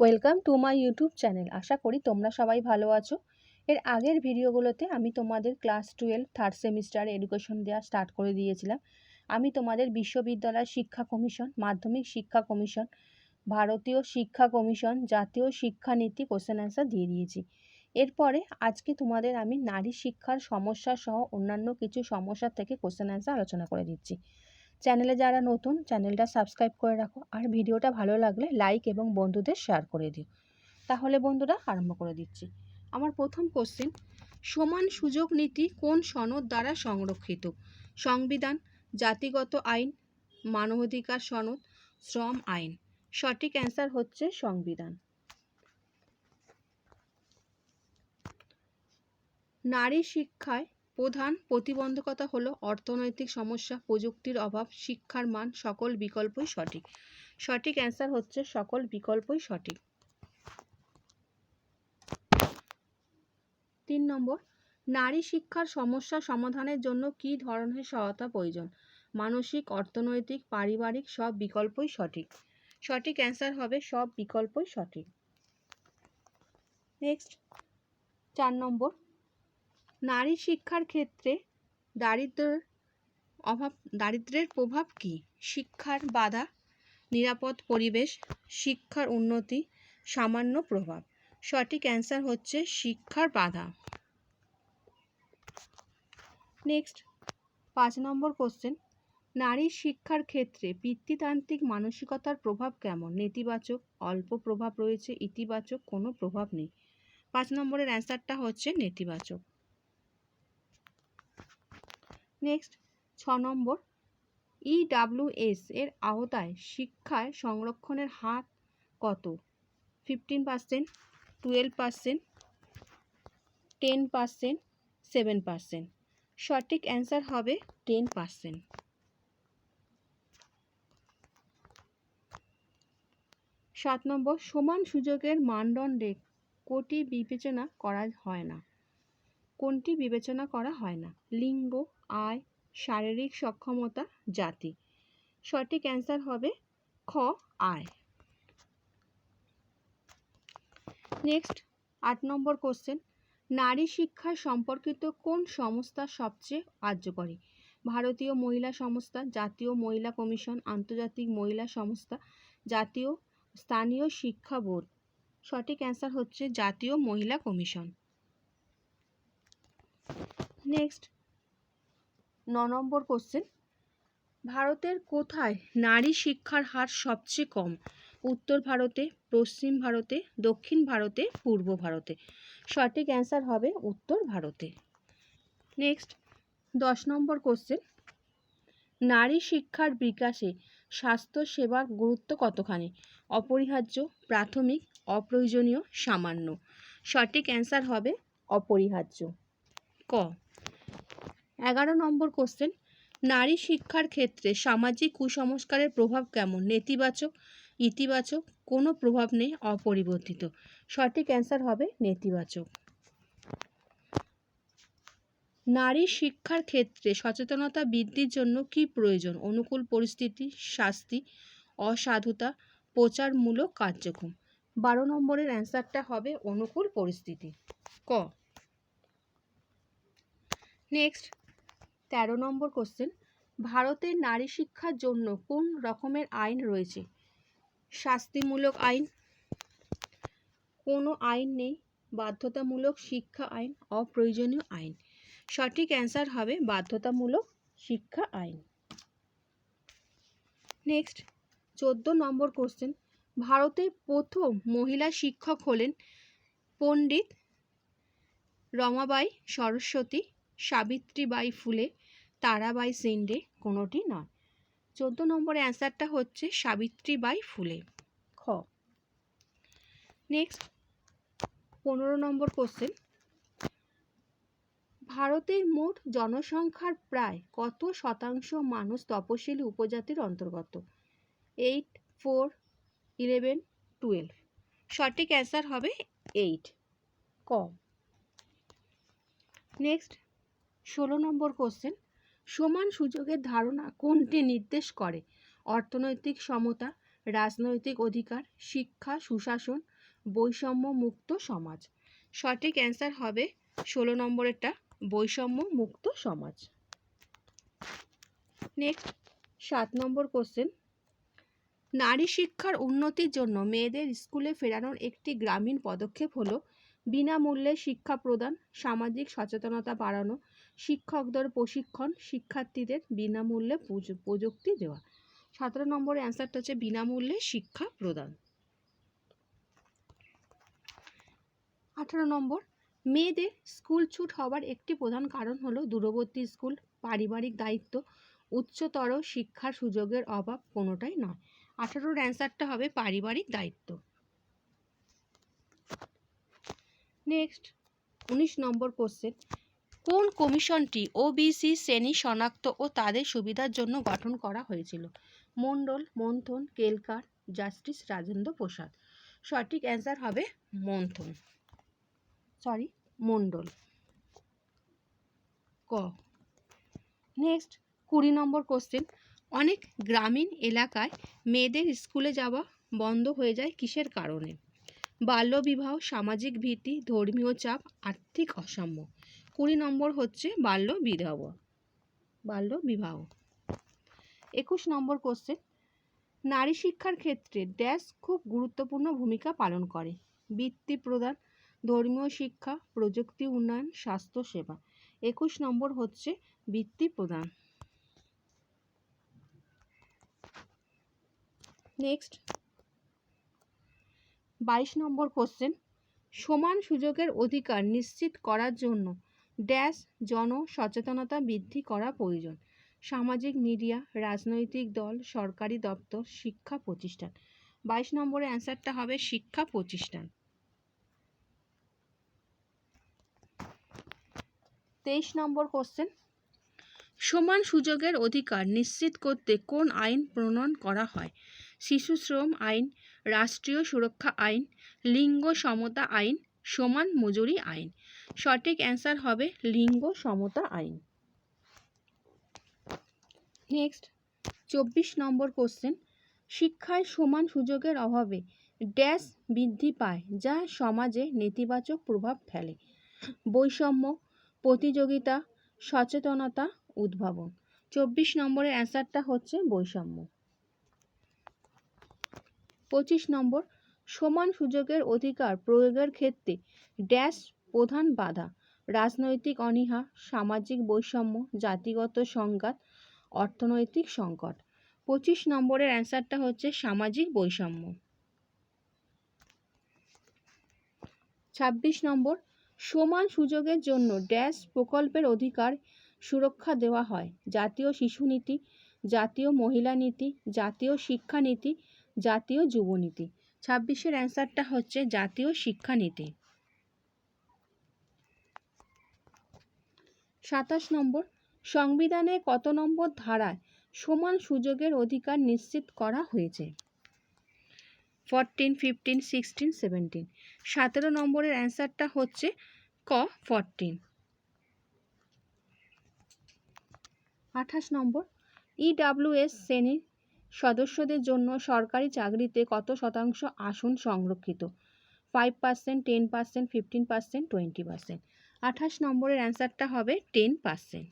Welcome to my YouTube channel আশা করি তোমরা সবাই ভালো আছো। এর আগের ভিডিওগুলোতে আমি তোমাদের class twelve third semester education দেওয়া স্টার্ট করে দিয়েছিলাম। আমি তোমাদের বিশ্ববিদ্যালয় শিক্ষা কমিশন, মাধ্যমিক শিক্ষা কমিশন, ভারতীয় শিক্ষা কমিশন জাতীয় শিক্ষানীতি কোশ্চেন অ্যান্সার দিয়ে দিয়েছি। এরপরে আজকে তোমাদের আমি নারী শিক্ষার সমস্যা সহ অন্যান্য কিছু সমস্যা থেকে কোশ্চেন অ্যান্সার আলোচনা করে দিচ্ছি। চ্যানেলে যারা নতুন, চ্যানেলটা সাবস্ক্রাইব করে রাখো। আর ভিডিওটা ভালো লাগলে লাইক এবং বন্ধুদের শেয়ার করে দিও। তাহলে বন্ধুরা, আরম্ভ করে দিচ্ছি। আমার প্রথম কোশ্চেন সমান সুযোগ নীতি কোন সনদ দ্বারা সংরক্ষিত? সংবিধান, জাতিগত আইন, মানবাধিকার সনদ, শ্রম আইন। সঠিক অ্যান্সার হচ্ছে সংবিধান। নারী শিক্ষায় প্রধান প্রতিবন্ধকতা হলো অর্থনৈতিক সমস্যা, প্রযুক্তির অভাব, শিক্ষার মান, সকল বিকল্পই সঠিক। সঠিক অ্যান্সার হচ্ছে সকল বিকল্পই সঠিক। তিন নম্বর, নারী শিক্ষার সমস্যা সমাধানের জন্য কী ধরনের সহায়তা প্রয়োজন? মানসিক, অর্থনৈতিক, পারিবারিক সব বিকল্পই সঠিক। সঠিক অ্যান্সার হবে সব বিকল্পই সঠিক। নেক্সট চার নম্বর নারী শিক্ষার ক্ষেত্রে দারিদ্র্যের অভাব, দারিদ্র্যের প্রভাব কী? শিক্ষার বাধা, নিরাপদ পরিবেশ, শিক্ষার উন্নতি, সামান্য প্রভাব। সঠিক অ্যান্সার হচ্ছে শিক্ষার বাধা। নেক্সট, পাঁচ নম্বর কোশ্চেন। নারী শিক্ষার ক্ষেত্রে পিতৃতান্ত্রিক মানসিকতার প্রভাব কেমন? নেতিবাচক, অল্প প্রভাব রয়েছে, ইতিবাচক, কোনো প্রভাব নেই। পাঁচ নম্বরের অ্যান্সারটা হচ্ছে নেতিবাচক। নেক্সট ছ নম্বর। ইডাব্লিউএস এর আওতায় শিক্ষায় সংরক্ষণের হার কত? Fifteen percent twelve percent ten percent seven percent সঠিক অ্যান্সার হবে টেন পার্সেন্ট সাত নম্বর, সমান সুযোগের মানদণ্ডে কোটি বিবেচনা করা হয় না। কোনটি বিবেচনা করা হয় না? লিঙ্গ, আয়, শারীরিক সক্ষমতা, জাতি। সঠিক অ্যান্সার হবে খ, আয়। নেক্সট, আট নম্বর কোশ্চেন। নারী শিক্ষা সম্পর্কিত কোন সংস্থা সবচেয়ে কার্যকরী? ভারতীয় মহিলা সংস্থা, জাতীয় মহিলা কমিশন, আন্তর্জাতিক মহিলা সংস্থা, জাতীয় স্থানীয় শিক্ষা বোর্ড। সঠিক অ্যান্সার হচ্ছে জাতীয় মহিলা কমিশন। নেক্সট ন নম্বর কোশ্চেন ভারতের কোথায় নারী শিক্ষার হার সবচেয়ে কম? উত্তর ভারতে, পশ্চিম ভারতে, দক্ষিণ ভারতে, পূর্ব ভারতে? সঠিক অ্যান্সার হবে উত্তর ভারতে। নেক্সট দশ নম্বর কোশ্চেন নারী শিক্ষার বিকাশে স্বাস্থ্য সেবার গুরুত্ব কতখানি? অপরিহার্য, প্রাথমিক, অপ্রয়োজনীয়, সামান্য? সঠিক অ্যান্সার হবে অপরিহার্য। ক এগারো নম্বর কোশ্চেন নারী শিক্ষার ক্ষেত্রে সামাজিক কুসংস্কারের প্রভাব কেমন? নেতিবাচক, ইতিবাচক, কোনো প্রভাব নেই, অপরিবর্তিত। সঠিক অ্যান্সার হবে নেতিবাচক। নারী শিক্ষার ক্ষেত্রে সচেতনতা বৃদ্ধির জন্য কি প্রয়োজন? অনুকূল পরিস্থিতি, শাস্তি, অসাধুতা, প্রচারমূলক কার্যক্রম। বারো নম্বরের অ্যান্সারটা হবে অনুকূল পরিস্থিতি। ক নেক্সট তেরো নম্বর কোশ্চেন ভারতের নারী শিক্ষার জন্য কোন রকমের আইন রয়েছে? শাস্তিমূলক আইন, কোনো আইন নেই, বাধ্যতামূলক শিক্ষা আইন, অপ্রয়োজনীয় আইন। সঠিক অ্যান্সার হবে বাধ্যতামূলক শিক্ষা আইন। নেক্সট চোদ্দ নম্বর কোশ্চেন ভারতের প্রথম মহিলা শিক্ষক হলেন পণ্ডিত রমাবাই সরস্বতী। সাবিত্রীবাই ফুলে তারাবাই সিন্ডে কোনোটি নয়। চোদ্দ নম্বরের অ্যান্সারটা হচ্ছে সাবিত্রীবাই ফুলে। খ। নেক্সট, পনেরো নম্বর কোশ্চেন। ভারতের মোট জনসংখ্যার প্রায় কত শতাংশ মানুষ তপশিলি উপজাতির অন্তর্গত? Eight, four, eleven, twelve. সঠিক অ্যান্সার হবে এইট। ক। নেক্সট ষোলো নম্বর কোশ্চেন সমান সুযোগের ধারণা কোনটি নির্দেশ করে? অর্থনৈতিক সমতা, রাজনৈতিক অধিকার, শিক্ষা, সুশাসন বৈষম্য মুক্ত সমাজ। সঠিক অ্যান্সার হবে ষোলো নম্বরেরটা বৈষম্য মুক্ত সমাজ। নেক্সট সাত নম্বর কোশ্চেন নারী শিক্ষার উন্নতির জন্য মেয়েদের স্কুলে ফেরানোর একটি গ্রামীণ পদক্ষেপ হলো বিনামূল্যে শিক্ষা প্রদান, সামাজিক সচেতনতা বাড়ানো শিক্ষকদের প্রশিক্ষণ শিক্ষার্থীদের বিনামূল্যে প্রযুক্তি দেওয়া। সতেরো নম্বরের অ্যান্সারটা হচ্ছে বিনামূল্যে শিক্ষা প্রদান। আঠারো নম্বর, মেয়েদের স্কুল ছুট হওয়ার একটি প্রধান কারণ হলো দূরবর্তী স্কুল, পারিবারিক দায়িত্ব, উচ্চতর শিক্ষার সুযোগের অভাব কোনোটাই নয়। আঠারোর অ্যান্সারটা হবে পারিবারিক দায়িত্ব। নেক্সট উনিশ নম্বর কোশ্চেন কোন কমিশনটি ওবিসি শ্রেণি শনাক্ত ও তাদের সুবিধার জন্য গঠন করা হয়েছিল? মণ্ডল, মন্থন, কেলকার, জাস্টিস রাজেন্দ্র প্রসাদ। সঠিক অ্যান্সার হবে মন্থন। সরি মণ্ডল ক। নেক্সট, কুড়ি নম্বর কোশ্চেন। অনেক গ্রামীণ এলাকায় মেয়েদের স্কুলে যাওয়া বন্ধ হয়ে যায় কিসের কারণে? বাল্যবিবাহ, সামাজিক ভীতি, ধর্মীয় চাপ, আর্থিক অসাম্য। কুড়ি নম্বর হচ্ছে বাল্য বিবাহ বাল্য বিবাহ। একুশ নম্বর কোশ্চেন নারী শিক্ষার ক্ষেত্রে ড্যাশ খুব গুরুত্বপূর্ণ ভূমিকা পালন করে। বৃত্তি প্রদান, ধর্মীয় শিক্ষা, প্রযুক্তি উন্নয়ন, স্বাস্থ্য সেবা। একুশ নম্বর হচ্ছে বৃত্তি প্রদান। নেক্সট বাইশ নম্বর কোশ্চেন সমান সুযোগের অধিকার নিশ্চিত করার জন্য ড্যাশ জন সচেতনতা বৃদ্ধি করা প্রয়োজন। সামাজিক মিডিয়া, রাজনৈতিক দল, সরকারি দপ্তর, শিক্ষা প্রতিষ্ঠান। বাইশ নম্বরের অ্যান্সারটা হবে শিক্ষা প্রতিষ্ঠান। তেইশ নম্বর কোশ্চেন। সমান সুযোগের অধিকার নিশ্চিত করতে কোন আইন প্রণয়ন করা হয়? শিশু শ্রম আইন, রাষ্ট্রীয় সুরক্ষা আইন, লিঙ্গ সমতা আইন, সমান মজুরি আইন। সঠিক অ্যান্সার হবে লিঙ্গ সমতা আইন। নেক্সট, চব্বিশ নম্বর কোশ্চেন। শিক্ষায় সমান সুযোগের অভাবে ড্যাশ বৃদ্ধি পায়, যা সমাজে নেতিবাচক প্রভাব ফেলে। বৈষম্য, প্রতিযোগিতা, সচেতনতা, উদ্ভাবন। চব্বিশ নম্বরের অ্যান্সারটা হচ্ছে বৈষম্য। পঁচিশ নম্বর, সমান সুযোগের অধিকার প্রয়োগের ক্ষেত্রে ড্যাশ প্রধান বাধা। রাজনৈতিক অনীহা, সামাজিক বৈষম্য, জাতিগত সংঘাত, অর্থনৈতিক সংকট। পঁচিশ নম্বরের অ্যান্সারটা হচ্ছে সামাজিক বৈষম্য। ছাব্বিশ নম্বর, সমান সুযোগের জন্য ড্যাশ প্রকল্পের অধিকার সুরক্ষা দেওয়া হয়। জাতীয় শিশু নীতি, জাতীয় মহিলা নীতি, জাতীয় শিক্ষা নীতি, জাতীয় যুব নীতি। ছাব্বিশের অ্যান্সারটা হচ্ছে জাতীয় শিক্ষা সাতাশ নম্বর, সংবিধানে কত নম্বর ধারায় সমান সুযোগের অধিকার নিশ্চিত করা হয়েছে? ফরটিন ফিফটিন সিক্সটিন সেভেন্টিন সতেরো নম্বরের অ্যান্সারটা হচ্ছে ক ফরটিন আঠাশ নম্বর ইডাব্লিউএস শ্রেণির সদস্যদের জন্য সরকারি চাকরিতে কত শতাংশ আসন সংরক্ষিত? Five percent ten percent fifteen percent twenty percent আঠাশ নম্বরের অ্যান্সারটা হবে টেন পার্সেন্ট।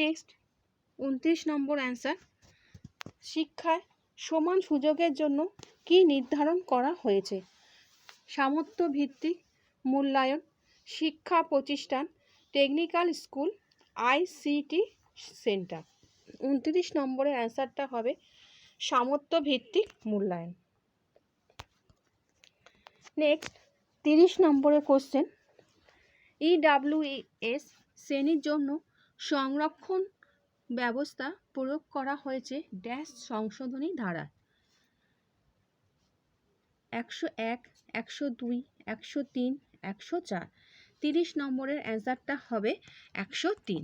নেক্সট, উনত্রিশ নম্বর অ্যান্সার শিক্ষায় সমান সুযোগের জন্য কি নির্ধারণ করা হয়েছে? সামর্থ্য ভিত্তিক মূল্যায়ন, শিক্ষা প্রতিষ্ঠান, টেকনিক্যাল স্কুল, আইসিটি সেন্টার। উনত্রিশ নম্বরের অ্যান্সারটা হবে সামর্থ্য ভিত্তিক মূল্যায়ন। নেক্সট তিরিশ নম্বরের কোশ্চেন ইডাব্লিউএস শ্রেণির জন্য সংরক্ষণ ব্যবস্থা প্রয়োগ করা হয়েছে ড্যাশ সংশোধনী ধারা একশো এক, একশো দুই, একশো তিন, একশো চার। তিরিশ নম্বরের অ্যান্সারটা হবে একশো তিন।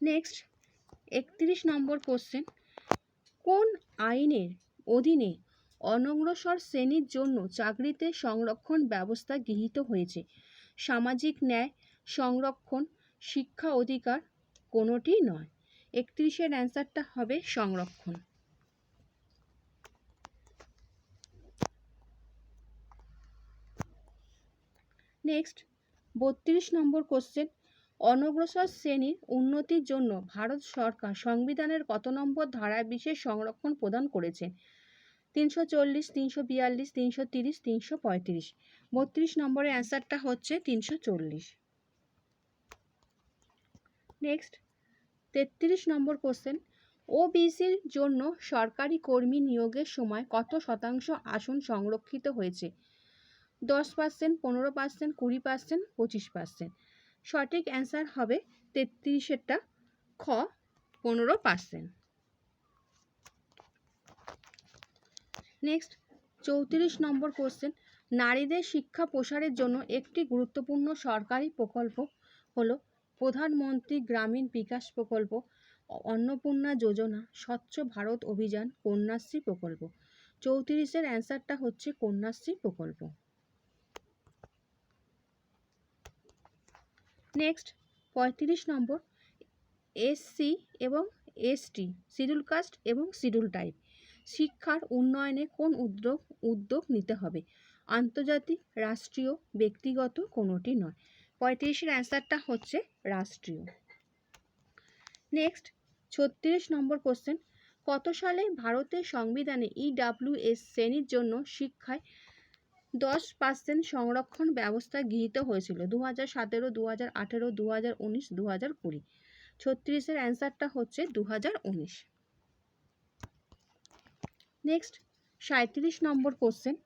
নেক্সট একত্রিশ নম্বর কোশ্চেন কোন আইনের অধীনে অনগ্রসর শ্রেণির জন্য চাকরিতে সংরক্ষণ ব্যবস্থা গৃহীত হয়েছে? সামাজিক ন্যায়, সংরক্ষণ, শিক্ষা অধিকার কোনোটি নয়। একত্রিশের অ্যান্সারটা হবে সংরক্ষণ। নেক্সট, বত্রিশ নম্বর কোশ্চেন। অনগ্রসর শ্রেণির উন্নতির জন্য ভারত সরকার সংবিধানের কত নম্বর ধারায় বিশেষ সংরক্ষণ প্রদান করেছে? তিনশো চল্লিশ, তিনশো বিয়াল্লিশ, তিনশো তিরিশ, তিনশো পঁয়ত্রিশ। বত্রিশ নম্বরের অ্যান্সারটা হচ্ছে তিনশো চল্লিশ। নেক্সট। তেত্রিশ নম্বর কোশ্চেন। ওবিসির জন্য সরকারি কর্মী নিয়োগের সময় কত শতাংশ আসন সংরক্ষিত হয়েছে? দশ পার্সেন্ট পনেরো পার্সেন্ট কুড়ি পার্সেন্ট পঁচিশ পার্সেন্ট সঠিক অ্যান্সার হবে তেত্রিশেরটা খ পনেরো পার্সেন্ট। নেক্সট, চৌত্রিশ নম্বর কোশ্চেন। নারীদের শিক্ষা প্রসারের জন্য একটি গুরুত্বপূর্ণ সরকারি প্রকল্প হলো প্রধানমন্ত্রী গ্রামীণ বিকাশ প্রকল্প, অন্নপূর্ণা যোজনা, স্বচ্ছ ভারত অভিযান, কন্যাশ্রী প্রকল্প। চৌত্রিশের অ্যান্সারটা হচ্ছে কন্যাশ্রী প্রকল্প। নেক্সট, পঁয়ত্রিশ নম্বর এসসি এবং এসটি শিডিউল কাস্ট এবং শিডিউল টাইপ। শিক্ষার উন্নয়নে কোন উদ্যোগ উদ্যোগ নিতে হবে? আন্তর্জাতিক, রাষ্ট্রীয়, ব্যক্তিগত কোনোটি নয়। পঁয়ত্রিশের অ্যান্সারটা হচ্ছে রাষ্ট্রীয়। নেক্সট, ছত্রিশ নম্বর কোশ্চেন। কত সালে ভারতের সংবিধানে ইডাব্লিউএস শ্রেণির জন্য শিক্ষায় দশ পার্সেন্ট সংরক্ষণ ব্যবস্থা গৃহীত হয়েছিল দু হাজার সতেরো দু হাজার আঠেরো দু হাজার উনিশ দু হাজার কুড়ি। ছত্রিশের অ্যান্সারটা হচ্ছে দু হাজার উনিশ। নেক্সট সাঁত্রিশ নম্বর কোশ্চেন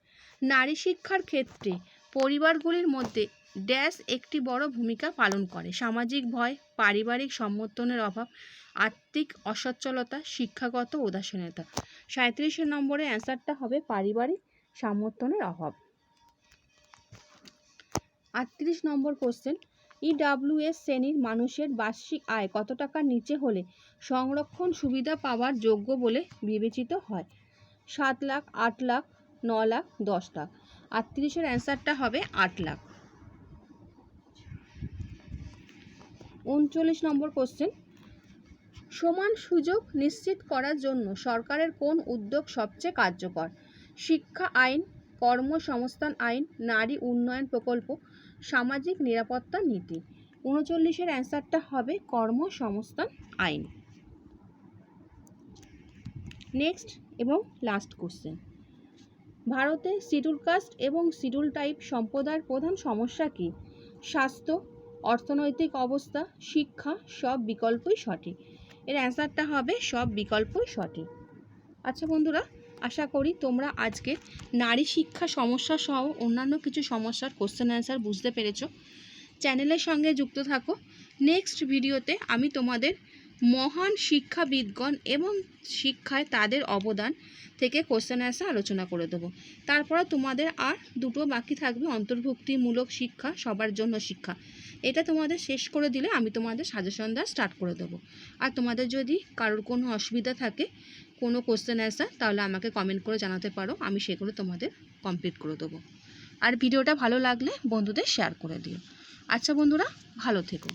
নারী শিক্ষার ক্ষেত্রে পরিবারগুলির মধ্যে ড্যাশ একটি বড় ভূমিকা পালন করে। সামাজিক ভয়, পারিবারিক সমর্থনের অভাব, আর্থিক অসচ্ছলতা, শিক্ষাগত উদাসীনতা। সাঁত্রিশের নম্বরে অ্যান্সারটা হবে পারিবারিক সমর্থনের অভাব। আটত্রিশ নম্বর কোশ্চেন ইডাব্লিউএস শ্রেণির মানুষের বার্ষিক আয় কত টাকার নিচে হলে সংরক্ষণ সুবিধা পাওয়ার যোগ্য বলে বিবেচিত হয়? সাত লাখ, আট লাখ, ন লাখ, দশ লাখ। আটত্রিশের অ্যান্সারটা হবে আট লাখ। উনচল্লিশ নম্বর কোশ্চেন সমান সুযোগ নিশ্চিত করার জন্য সরকারের কোন উদ্যোগ সবচেয়ে কার্যকর? শিক্ষা আইন, কর্মসংস্থান আইন, নারী উন্নয়ন প্রকল্প সামাজিক নিরাপত্তা নীতি। উনচল্লিশের অ্যান্সারটা হবে কর্মসংস্থান আইন। নেক্সট এবং লাস্ট কোশ্চেন। ভারতে শিডিউল কাস্ট এবং শিডিউল টাইপ সম্প্রদায়ের প্রধান সমস্যা কী? স্বাস্থ্য, অর্থনৈতিক অবস্থা, শিক্ষা, সব বিকল্পই সঠিক। এর অ্যান্সারটা হবে সব বিকল্পই সঠিক। আচ্ছা বন্ধুরা আশা করি তোমরা আজকে নারী শিক্ষা সমস্যা সহ অন্যান্য কিছু সমস্যার কোশ্চেন অ্যান্সার বুঝতে পেরেছ। চ্যানেলের সঙ্গে যুক্ত থাকো। নেক্সট ভিডিওতে আমি তোমাদের মহান শিক্ষাবিদগণ এবং শিক্ষায় তাদের অবদান থেকে কোশ্চেন অ্যান্সার আলোচনা করে দেবো। তারপরে তোমাদের আর দুটো বাকি থাকবে অন্তর্ভুক্তিমূলক শিক্ষা, সবার জন্য শিক্ষা। এটা তোমাদের শেষ করে দিলে আমি তোমাদের সাজেশন দেওয়া স্টার্ট করে দেবো। আর তোমাদের যদি কারোর কোনো অসুবিধা থাকে কোনো কোশ্চেন অ্যান্সার তাহলে আমাকে কমেন্ট করে জানাতে পারো। আমি সেগুলো তোমাদের কমপ্লিট করে দেবো। আর ভিডিওটা ভালো লাগলে বন্ধুদের শেয়ার করে দিও। আচ্ছা বন্ধুরা, ভালো থেকো।